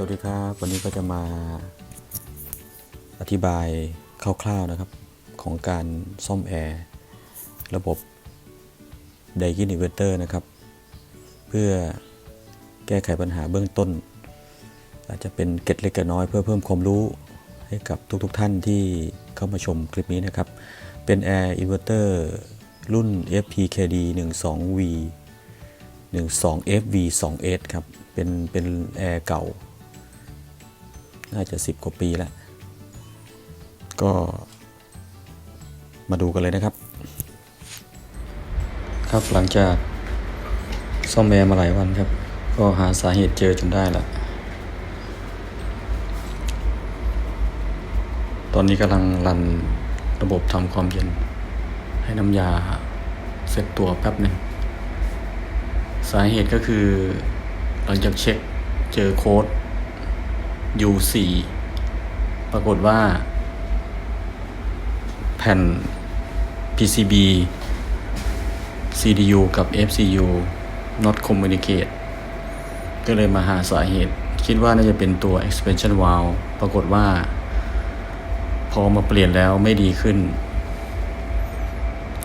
สวัสดีครับ วันนี้ก็จะมาอธิบายคร่าวๆนะครับ ของการซ่อมแอร์ระบบ d i g i n Inverter นะครับ เพื่อแก้ไขปัญหาเบื้องต้น อาจจะเป็นเก็ดเล็กเก็ดน้อยเพื่อเพิ่มความรู้ให้กับทุกๆทท่านที่เข้ามาชมคลิปนี้นะครับ เป็น Air Inverter รุ่น FPKD 12V 12 FV 2S ครับ เป็นเป็นแอร์เก่า น่าจะ 10 กว่าปีแล้ว ก็มาดูกันเลยนะครับ ครับหลังจากซ่อมแอร์มาหลายวันครับ ก็หาสาเหตุเจอจนได้ละตอนนี้กำลังรันระบบทำความเย็น ให้น้ำยาเสร็จตัวแป๊บหนึ่งสาเหตุก็คือหลังจากเช็คเจอโค้ด U4 ปรากฏว่า แผ่น PCB CDU กับ FCU not communicate ก็เลยมาหาสาเหตุ คิดว่าน่าจะเป็นตัว expansion valve ปรากฏว่า พอมาเปลี่ยนแล้วไม่ดีขึ้น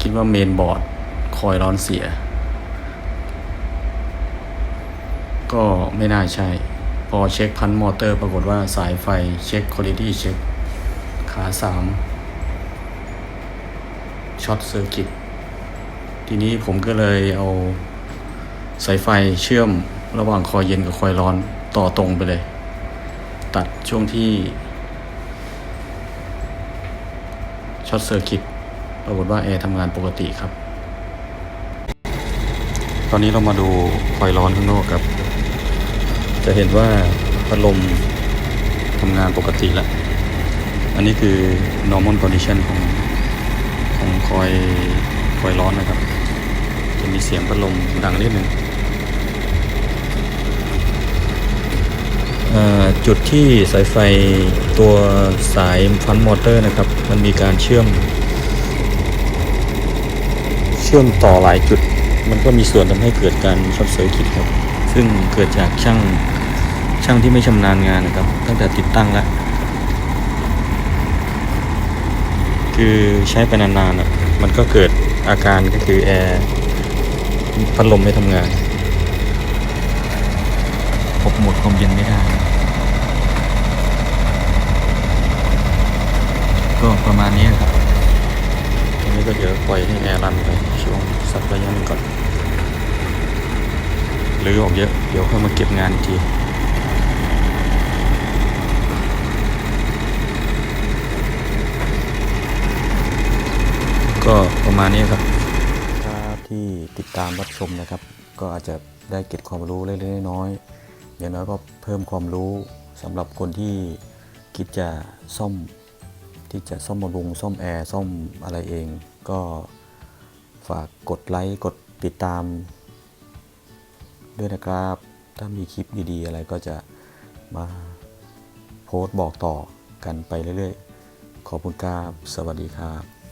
คิดว่าเมนบอร์ดคอยร้อนเสีย ก็ไม่น่าใช่ อเช็คพันมอเตอร์ปรากฏว่าสายไฟเช็คคุณ i t y เช็คขาสามช็อตเซอร์กิตทีนี้ผมก็เลยเอาสายไฟเชื่อมระหว่างคอยเย็นกับคอยร้อนต่อตรงไปเลย ตัดช่วงที่ช็อตเซอร์กิตปรากฏว่าแอร์ทำงานปกติครับ ตอนนี้เรามาดูคอยร้อนข้างนอกครับ จะเห็นว่าพัดลมทำงานปกติแล้ว อันนี้คือ normal condition ของของคอยคอยร้อนนะครับ จะมีเสียงพัดลมดังนิดนึงเอ่อจุดที่สายไฟตัวสายฟันมอเตอร์นะครับ มันมีการเชื่อม เชื่อมต่อหลายจุด มันก็มีส่วนทำให้เกิดการช็อตเซอร์กิตครับ ซึ่งเกิดจากช่างช่างที่ไม่ชำนาญงานนะครับ ตั้งแต่ติดตั้งแล้ว คือใช้ไปนานๆอะมันก็เกิดอาการก็คือแอร์พัดลมไม่ทำงานพบหมดความเย็นไม่ได้ ก็ประมาณนี้นะครับ อันนี้ก็เดี๋ยวปล่อยให้แอร์รันไปช่วงสักระยะหนึงก่อน หรือออกเยอะ เดี๋ยวค่อยมาเก็บงานอีกทีก็ประมาณนี้ครับครับที่ติดตามรับชมนะครับ ก็อาจจะได้เก็บความรู้เล็กๆน้อยๆอย่างน้อยก็เพิ่มความรู้สำหรับคนที่คิดจะซ่อมที่จะซ่อมบำรุงซ่อมแอร์ซ่อมอะไรเอง ก็ฝากกดไลค์กดติดตาม ด้วยนะครับ ถ้ามีคลิปดีๆ อะไรก็จะมาโพสต์บอกต่อกันไปเรื่อยๆ ขอบคุณครับ สวัสดีครับ